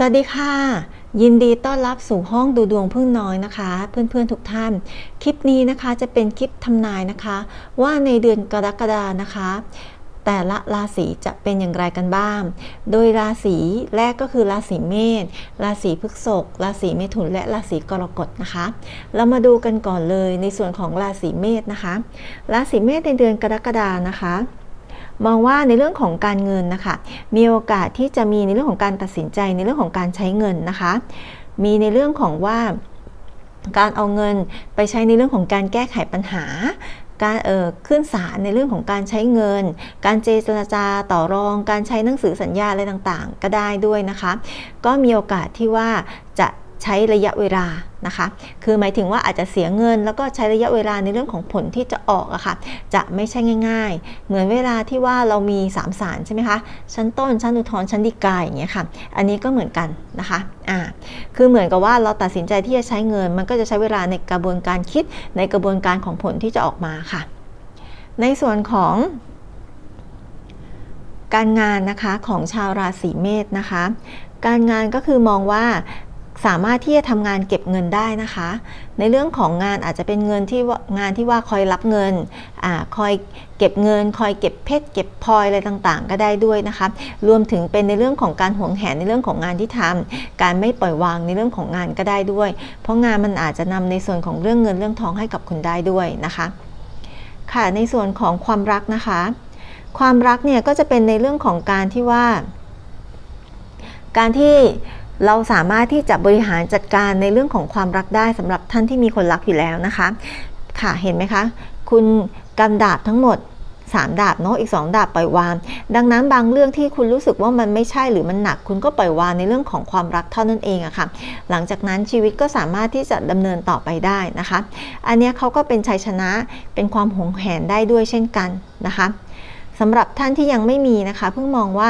สวัสดีค่ะ ยินดีต้อนรับสู่ห้องดูดวงพึ่งน้อยนะคะ เพื่อนๆทุกท่าน คลิปนี้นะคะจะเป็นคลิปทำนายนะคะ ว่าในเดือนกรกฎานะคะ แต่ละราศีจะเป็นอย่างไรกันบ้าง โดยราศีแรกก็คือราศีเมษราศีพฤษภราศีเมถุนและราศีกรกฎนะคะ เรามาดูกันก่อนเลยในส่วนของราศีเมษนะคะ ราศีเมษในเดือนกรกฎานะคะ มองว่าในเรื่องของการเงินนะคะ มีโอกาสที่จะมีในเรื่องของการตัดสินใจในเรื่องของการใช้เงินนะคะ มีในเรื่องของว่าการเอาเงินไปใช้ในเรื่องของการแก้ไขปัญหา การเอ่อขึ้นศาลในเรื่องของการใช้เงิน การเจรจาต่อรอง การใช้หนังสือสัญญาอะไรต่างๆ ก็ได้ด้วยนะคะ ก็มีโอกาสที่ว่าจะ ใช้ระยะเวลานะคะ คือหมายถึงว่าอาจจะเสียเงิน แล้วก็ใช้ระยะเวลาในเรื่องของผลที่จะออกอะค่ะ จะไม่ใช่ง่าย ๆ เหมือนเวลาที่ว่าเรามี3ศาลใช่ไหมคะ ชั้นต้น ชั้นอุทธรณ์ชั้นฎีกาอย่างเงี้ยค่ะ อันนี้ก็เหมือนกันนะคะ อ่า คือเหมือนกับว่าเราตัดสินใจที่จะใช้เงิน มันก็จะใช้เวลาในกระบวนการคิด ในกระบวนการของผลที่จะออกมาค่ะ ในส่วนของการงานนะคะของชาวราศีเมษนะคะ การงานก็คือมองว่า สามารถที่จะทำงานเก็บเงินได้นะคะ ในเรื่องของงานอาจจะเป็นเงินที่งานที่ว่าคอยรับเงินอคอยเก็บเงิน คอยเก็บเพชรเก็บพลอยอะไรต่างๆ ก็ได้ด้วยนะคะ รวมถึงเป็นในเรื่องของการห่วงแหนในเรื่องของงานที่ทำการไม่ปล่อยวางในเรื่องของงานก็ได้ด้วย เพราะงานมันอาจจะนำในส่วนของเรื่องเงินเรื่องทองให้กับคุณได้ด้วยนะคะ ค่ะในส่วนของความรักนะคะ ความรักเนี่ยก็จะเป็นในเรื่องของการที่ว่า การที่ เราสามารถที่จะบริหารจัดการในเรื่องของความรักได้สำหรับท่านที่มีคนรักอยู่แล้วนะคะ ค่ะเห็นไหมคะ คุณกำดาบทั้งหมด 3 ดาบเนาะอีก 2 ดาบปล่อยวาง ดังนั้นบางเรื่องที่คุณรู้สึกว่ามันไม่ใช่หรือมันหนัก คุณก็ปล่อยวางในเรื่องของความรักเท่านั้นเองอะค่ะ หลังจากนั้นชีวิตก็สามารถที่จะดำเนินต่อไปได้นะคะ อันนี้เขาก็เป็นชัยชนะเป็นความหงแหนได้ด้วยเช่นกันนะคะ สำหรับท่านที่ยังไม่มีนะคะ เพิ่งมองว่า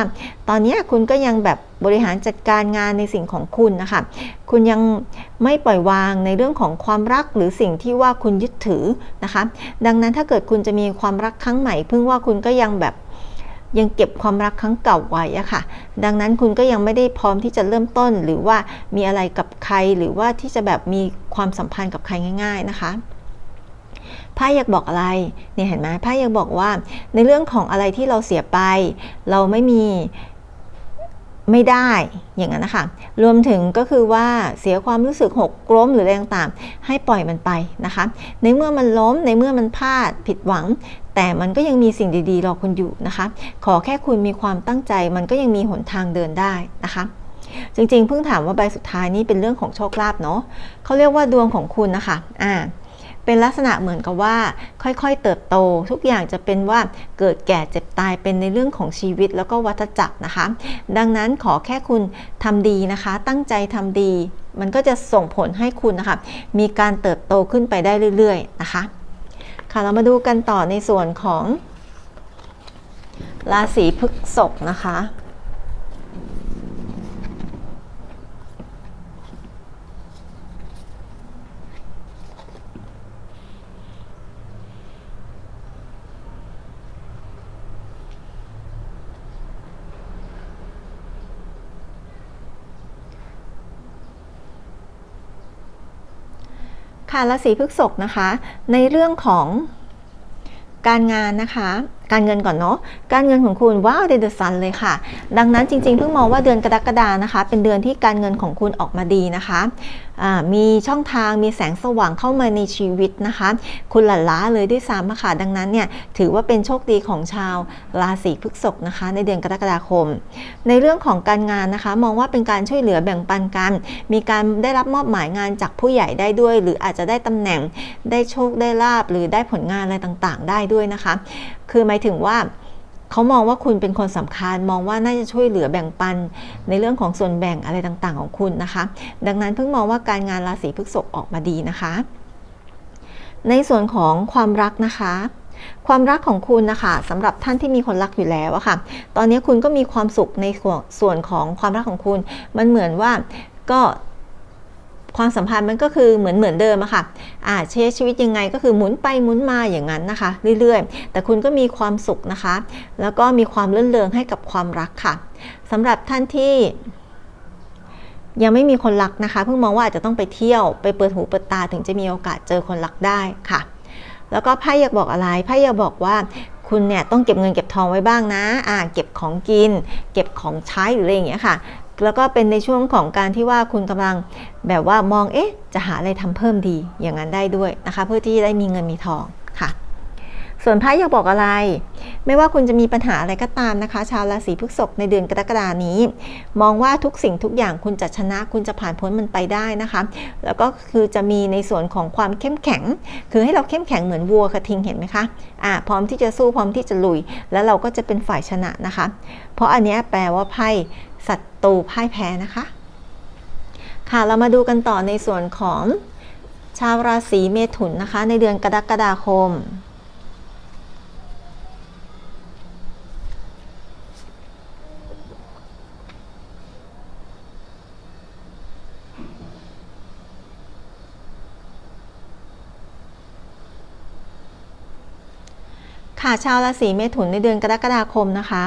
ตอนนี้คุณก็ยังแบบบริหารจัดการงานในสิ่งของคุณนะคะ คุณยังไม่ปล่อยวางในเรื่องของความรักหรือสิ่งที่ว่าคุณยึดถือนะคะ ดังนั้นถ้าเกิดคุณจะมีความรักครั้งใหม่ เพิ่งว่าคุณก็ยังแบบยังเก็บความรักครั้งเก่าไว้อะค่ะ ดังนั้นคุณก็ยังไม่ได้พร้อมที่จะเริ่มต้น หรือว่ามีอะไรกับใครหรือว่าที่จะแบบมีความสัมพันธ์กับใครง่าย ๆนะคะ ไพ่อยากบอกอะไรเนี่ยเห็นไหมไพ่อยากบอกว่า ในเรื่องของอะไรที่เราเสียไป เราไม่มีไม่ได้อย่างนั้นนะคะรวมถึงก็คือว่าเสียความรู้สึกหกล้มหรืออะไรต่างๆ ให้ปล่อยมันไปนะคะ ในเมื่อมันล้มในเมื่อมันพลาดผิดหวัง แต่มันก็ยังมีสิ่งดีๆรอคุณอยู่นะคะ ขอแค่คุณมีความตั้งใจ มันก็ยังมีหนทางเดินได้นะคะจริงๆ เพิ่งถามว่าใบสุดท้ายนี้เป็นเรื่องของโชคลาภเนาะเขาเรียกว่าดวงของคุณนะคะ อ่า เป็นลักษณะเหมือนกับว่า ค่อยๆ เติบโต ทุกอย่างจะเป็นว่าเกิดแก่เจ็บตายเป็นในเรื่องของชีวิตแล้วก็วัฏจักรนะคะ ดังนั้นขอแค่คุณทำดีนะคะ ตั้งใจทำดี มันก็จะส่งผลให้คุณนะคะ มีการเติบโตขึ้นไปได้เรื่อย ๆ นะคะ ค่ะเรามาดูกันต่อในส่วนของราศีพฤษภนะคะ ค่ะราศีพฤษภนะคะ ในเรื่องของการงานนะคะ การเงินก่อนเนาะการเงินของคุณว้าวเดอะซันเลยค่ะ ดังนั้นจริงๆเพิ่งมองว่าเดือนกรกฎานะคะ เป็นเดือนที่การเงินของคุณออกมาดีนะคะ มีช่องทางมีแสงสว่างเข้ามาในชีวิตนะคะ คุณหลั่นล้าเลยด้วยซ้ำค่ะดังนั้นเนี่ยถือว่าเป็นโชคดีของชาวราศีพฤษภนะคะ ในเดือนกรกฎาคม ในเรื่องของการงานนะคะ มองว่าเป็นการช่วยเหลือแบ่งปันกัน มีการได้รับมอบหมายงานจากผู้ใหญ่ได้ด้วย หรืออาจจะได้ตำแหน่งได้โชคได้ลาบหรือได้ผลงานอะไรต่างๆ ได้ด้วยนะคะ คือหมายถึงว่า เขามองว่าคุณเป็นคนสำคัญ มองว่าน่าจะช่วยเหลือแบ่งปันในเรื่องของส่วนแบ่งอะไรต่างๆ ของคุณนะคะ ดังนั้นเพิ่งมองว่าการงานราศีพฤษภออกมาดีนะคะ ในส่วนของความรักนะคะความรักของคุณนะคะสำหรับท่านที่มีคนรักอยู่แล้วอะค่ะ ตอนนี้คุณก็มีความสุขในส่วนของความรักของคุณ มันเหมือนว่าก็ ความสัมพันธ์มันก็คือเหมือนเหมือนเดิมอะค่ะอ่าใช้ชีวิตยังไงก็คือหมุนไปหมุนมาอย่างนั้นนะคะ เรื่อยๆ แต่คุณก็มีความสุขนะคะ แล้วก็มีความเลื่อนเลงให้กับความรักค่ะสำหรับท่านที่ยังไม่มีคนรักนะคะ เพิ่งมองว่าอาจจะต้องไปเที่ยวไปเปิดหูเปิดตาถึงจะมีโอกาสเจอคนรักได้ค่ะ แล้วก็ไพ่อยากบอกอะไรไพ่อยากบอกว่าคุณเนี่ยต้องเก็บเงินเก็บทองไว้บ้างนะ อ่า เก็บของกิน เก็บของใช้หรืออะไรอย่างเงี้ยค่ะ แล้วก็เป็นในช่วงของการที่ว่าคุณกำลังแบบว่ามองเอ๊ะจะหาอะไรทำเพิ่มดีอย่างนั้นได้ด้วยนะคะ เพื่อที่ได้มีเงินมีทองค่ะ ส่วนไพ่อยากบอกอะไร ไม่ว่าคุณจะมีปัญหาอะไรก็ตามนะคะ ชาวราศีพฤษภในเดือนกรกฎานี้ มองว่าทุกสิ่งทุกอย่างคุณจะชนะคุณจะผ่านพ้นมันไปได้นะคะ แล้วก็คือจะมีในส่วนของความเข้มแข็ง คือให้เราเข้มแข็งเหมือนวัวกระทิงเห็นไหมคะอ่าพร้อมที่จะสู้พร้อมที่จะลุย แล้วเราก็จะเป็นฝ่ายชนะนะคะ เพราะอันนี้แปลว่าไพ่ ศัตรูพ่ายแพ้นะคะ ค่ะเรามาดูกันต่อในส่วนของชาวราศีเมถุนนะคะ ในเดือนกรกฎาคม ค่ะชาวราศีเมถุนในเดือนกรกฎาคมนะคะ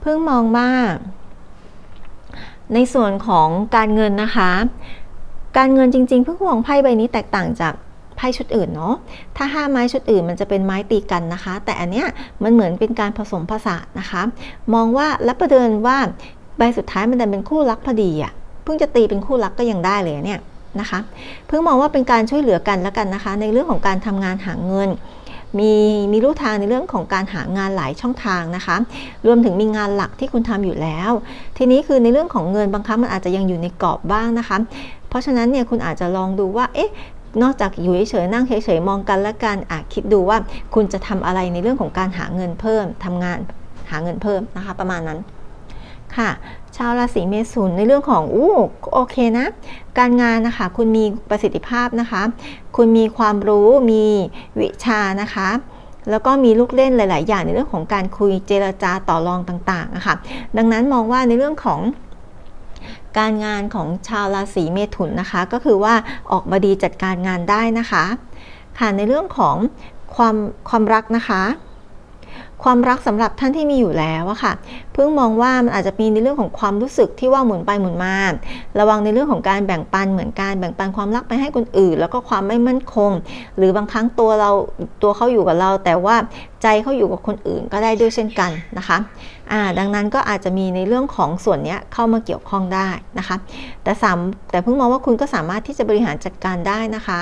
เพิ่งมองว่า ในส่วนของการเงินนะคะ การเงินจริงๆ เพิ่งมองไพ่ใบนี้แตกต่างจากไพ่ชุดอื่นเนาะ ถ้าห้าไม้ชุดอื่นมันจะเป็นไม้ตีกันนะคะ แต่อันเนี้ยมันเหมือนเป็นการผสมผสานนะคะ มองว่าและประเดินว่าใบสุดท้ายมันดันเป็นคู่รักพอดีอะ่ะ เพิ่งจะตีเป็นคู่รักก็ยังได้เลยเนี่ยนะคะ เพิ่งมองว่าเป็นการช่วยเหลือกันแล้วกันนะคะ ในเรื่องของการทำงานหาเงิน มีมีรูทางในเรื่องของการหางานหลายช่องทางนะคะ รวมถึงมีงานหลักที่คุณทำอยู่แล้ว ทีนี้คือในเรื่องของเงินบางครั้งมันอาจจะยังอยู่ในกรอบบ้างนะคะ เพราะฉะนั้นเนี่ยคุณอาจจะลองดูว่าเอ๊ะนอกจากอยู่เฉยๆนั่งเฉยๆมองกันและกันอาจคิดดูว่าคุณจะทำอะไรในเรื่องของการหาเงินเพิ่มทำงานหาเงินเพิ่มนะคะ ประมาณนั้น ค่ะ ชาวราศีเมถุนในเรื่องของอู้โอเคนะ การงานนะคะคุณมีประสิทธิภาพนะคะ คุณมีความรู้มีวิชานะคะแล้วก็มีลูกเล่นหลาย ๆ อย่างในเรื่องของการคุยเจรจาต่อรองต่างๆนะคะดังนั้นมองว่าในเรื่องของการงานของชาวราศีเมถุนนะคะ ก็คือว่าออกมาดีจัดการงานได้นะคะ ค่ะในเรื่องของความความรักนะคะ ความรักสำหรับท่านที่มีอยู่แล้วอะค่ะ เพิ่งมองว่ามันอาจจะมีในเรื่องของความรู้สึกที่ว่าหมุนไปหมุนมา ระวังในเรื่องของการแบ่งปันเหมือนการแบ่งปันความรักไปให้คนอื่น แล้วก็ความไม่มั่นคง หรือบางครั้งตัวเราตัวเขาอยู่กับเรา แต่ว่าใจเขาอยู่กับคนอื่นก็ได้ด้วยเช่นกันนะคะอ่าดังนั้นก็อาจจะมีในเรื่องของส่วนนี้เข้ามาเกี่ยวข้องได้นะคะ แต่สามแต่เพิ่งมองว่าคุณก็สามารถที่จะบริหารจัดการได้นะคะ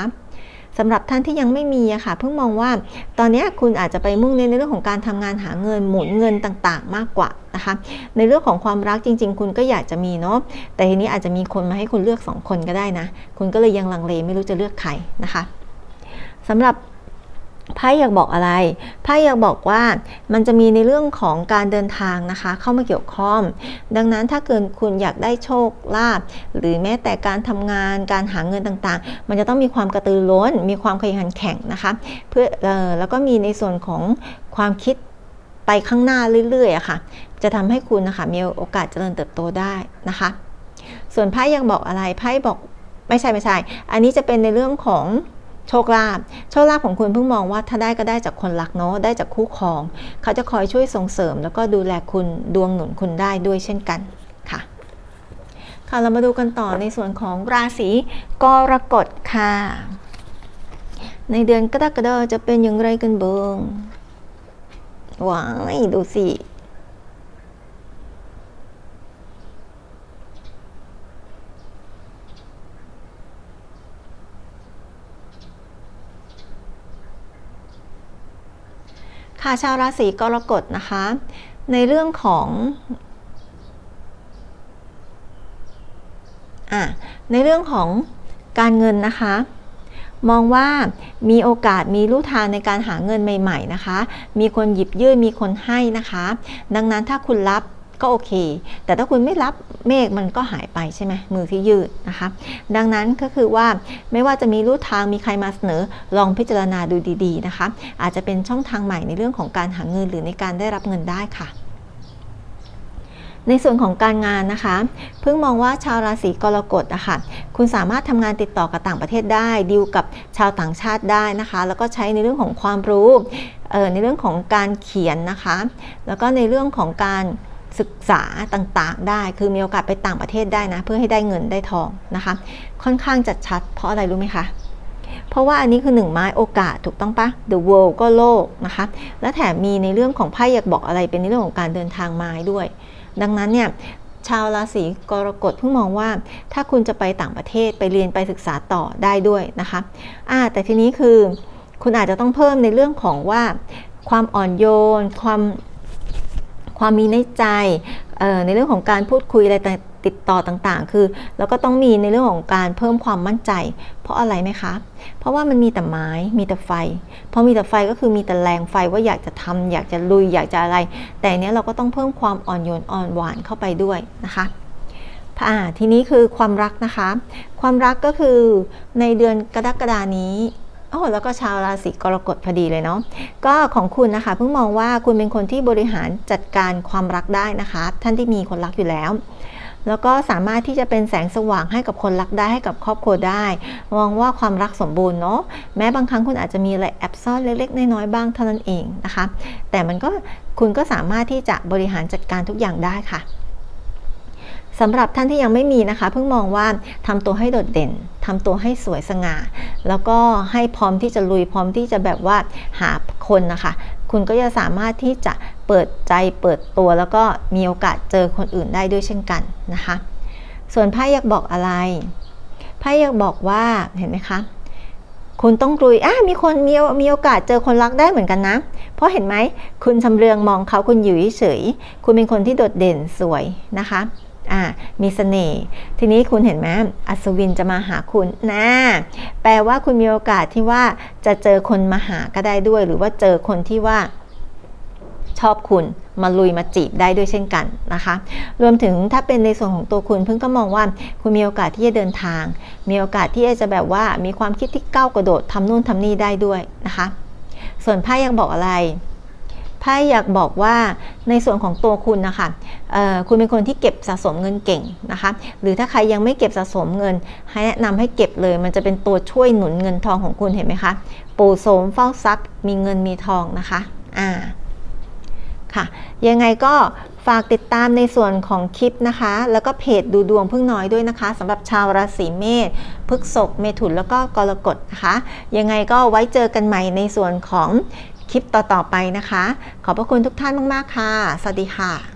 สำหรับท่านที่ยังไม่มีอะค่ะเพิ่งมองว่าตอนนี้คุณอาจจะไปมุ่งเน้นในเรื่องของการทำงานหาเงินหมุนเงินต่างๆ มากกว่านะคะในเรื่องของความรักจริง ๆ คุณก็อยากจะมีเนาะแต่ทีนี้อาจจะมีคนมาให้คุณเลือก 2 คนก็ได้นะ คุณก็เลยยังลังเลไม่รู้จะเลือกใครนะคะสำหรับ ไพ่อยากบอกอะไรไพ่อยากบอกว่ามันจะมีในเรื่องของการเดินทางนะคะ เข้ามาเกี่ยวข้อง ดังนั้นถ้าเกิดคุณอยากได้โชคลาภหรือแม้แต่การทำงานการหาเงินต่างๆ มันจะต้องมีความกระตือร้น มีความขยันแข็งนะคะเพื่อออแล้วก็มีในส่วนของความคิดไปข้างหน้าเรื่อยๆอะค่ะ จะทำให้คุณนะคะมีโอกาสเจริญเติบโตได้นะคะ ส่วนไพ่ยังบอกอะไรไพ่บอกไม่ใช่ไม่ใช่ อันนี้จะเป็นในเรื่องของ โชคลาภโชคลาภของคุณเพิ่งมองว่าถ้าได้ก็ได้จากคนรักเนาะได้จากคู่ครอง เขาจะคอยช่วยส่งเสริม แล้วก็ดูแลคุณดวงหนุนคุณได้ด้วยเช่นกันค่ะค่ะเรามาดูกันต่อในส่วนของราศีกรกฎค่ะ ในเดือนกรกฎาจะเป็นอย่างไรกันบ้างว้ายดูสิ ค่ะชาวราศีกรกฎนะคะ ในเรื่องของอะในเรื่องของการเงินนะคะ มองว่ามีโอกาสมีลู่ทางในการหาเงินใหม่ ๆ นะคะ มีคนหยิบยื่นมีคนให้นะคะ ดังนั้นถ้าคุณรับ ก็โอเค แต่ถ้าคุณไม่รับเมฆมันก็หายไปใช่ไหมมือที่ยืดนะคะ ดังนั้นก็คือว่าไม่ว่าจะมีรูทางมีใครมาเสนอลองพิจารณาดูดีๆนะคะ อาจจะเป็นช่องทางใหม่ในเรื่องของการหาเงินหรือในการได้รับเงินได้ค่ะในส่วนของการงานนะคะ เพิ่งมองว่าชาวราศีกรกฎอะค่ะคุณสามารถทำงานติดต่อกับต่างประเทศได้ ดีลกับชาวต่างชาติได้นะคะ แล้วก็ใช้ในเรื่องของความรู้ในเรื่องของการเขียนนะคะ แล้วก็ในเรื่องของการ ศึกษาต่างๆ ได้ คือมีโอกาสไปต่างประเทศได้นะ เพื่อให้ได้เงินได้ทองนะคะ ค่อนข้างจัดชัด เพราะอะไรรู้ไหมคะ เพราะว่าอันนี้คือหนึ่งไม้โอกาสถูกต้องปะ The world ก็โลกนะคะ และแถมมีในเรื่องของไพ่อยากบอกอะไรเป็นในเรื่องของการเดินทางไม้ด้วย ดังนั้นเนี่ยชาวราศีกรกฎเพิ่งมองว่า ถ้าคุณจะไปต่างประเทศไปเรียนไปศึกษาต่อได้ด้วยนะคะอ่าแต่ทีนี้คือคุณอาจจะต้องเพิ่มในเรื่องของว่าความอ่อนโยน ความ ความมีในใจในเรื่องของการพูดคุยอะไรติดต่อต่างๆ คือแล้วก็ต้องมีในเรื่องของการเพิ่มความมั่นใจ เพราะอะไรไหมคะ เพราะว่ามันมีแต่ไม้มีแต่ไฟพอมีแต่ไฟก็คือมีแต่แรงไฟว่าอยากจะทำอยากจะลุยอยากจะอะไร แต่เนี้ยเราก็ต้องเพิ่มความอ่อนโยนอ่อนหวานเข้าไปด้วยนะคะอ่าทีนี้คือความรักนะคะ ความรักก็คือในเดือนกรกฎานี้ โอ้แล้วก็ชาวราศีกรกฎพอดีเลยเนาะก็ของคุณนะคะเพิ่งมองว่าคุณเป็นคนที่บริหารจัดการความรักได้นะคะ ท่านที่มีคนรักอยู่แล้ว แล้วก็สามารถที่จะเป็นแสงสว่างให้กับคนรักได้ให้กับครอบครัวได้ มองว่าความรักสมบูรณ์เนาะแม้บางครั้งคุณอาจจะมีอะไรแอบซ่อนเล็ก ๆ น้อยๆบ้างเท่านั้นเองนะคะ แต่มันก็คุณก็สามารถที่จะบริหารจัดการทุกอย่างได้ค่ะ สำหรับท่านที่ยังไม่มีนะคะ เพิ่งมองว่าทำตัวให้โดดเด่นทำตัวให้สวยสง่า แล้วก็ให้พร้อมที่จะลุยพร้อมที่จะแบบว่าหาคนนะคะ คุณก็จะสามารถที่จะเปิดใจเปิดตัว แล้วก็มีโอกาสเจอคนอื่นได้ด้วยเช่นกันนะคะ ส่วนไพ่อยากบอกอะไรไพ่อยากบอกว่าเห็นไหมคะคุณต้องลุยอะมีคนมีมีโอกาสเจอคนรักได้เหมือนกันนะ เพราะเห็นไหม คุณชำเรืองมองเขาคุณอยู่เฉย คุณเป็นคนที่โดดเด่นสวยนะคะ อ่ามีสเสน่ห์ทีนี้คุณเห็นไหมอัศวินจะมาหาคุณนะแปลว่าคุณมีโอกาสที่ว่าจะเจอคนมาหาก็ได้ด้วย หรือว่าเจอคนที่ว่าชอบคุณมาลุยมาจีบได้ด้วยเช่นกันนะคะ รวมถึงถ้าเป็นในส่วนของตัวคุณเพิ่งก็มองว่าคุณมีโอกาสที่จะเดินทาง มีโอกาสที่จะแบบว่ามีความคิดที่ก้าวกระโดดทำนู่นทำนี่ได้ด้วยนะคะ ส่วนไพ่ยังบอกอะไร ไพ่อยากบอกว่าในส่วนของตัวคุณนะคะคุณเป็นคนที่เก็บสะสมเงินเก่งนะคะ หรือถ้าใครยังไม่เก็บสะสมเงิน ให้แนะนำให้เก็บเลย มันจะเป็นตัวช่วยหนุนเงินทองของคุณเห็นไหมคะปู่โสมเฝ้าทรัพย์ มีเงินมีทองนะคะอ่าค่ะ ยังไงก็ฝากติดตามในส่วนของคลิปนะคะ แล้วก็เพจดูดวงพึ่งน้อยด้วยนะคะสำหรับชาวราศีเมษพฤกษกเมถุนแล้วก็กรกฎนะคะ ยังไงก็ไว้เจอกันใหม่ในส่วนของ คลิปต่อ ๆ ไปนะคะ ขอบพระคุณทุกท่านมาก ๆ ค่ะ สวัสดีค่ะ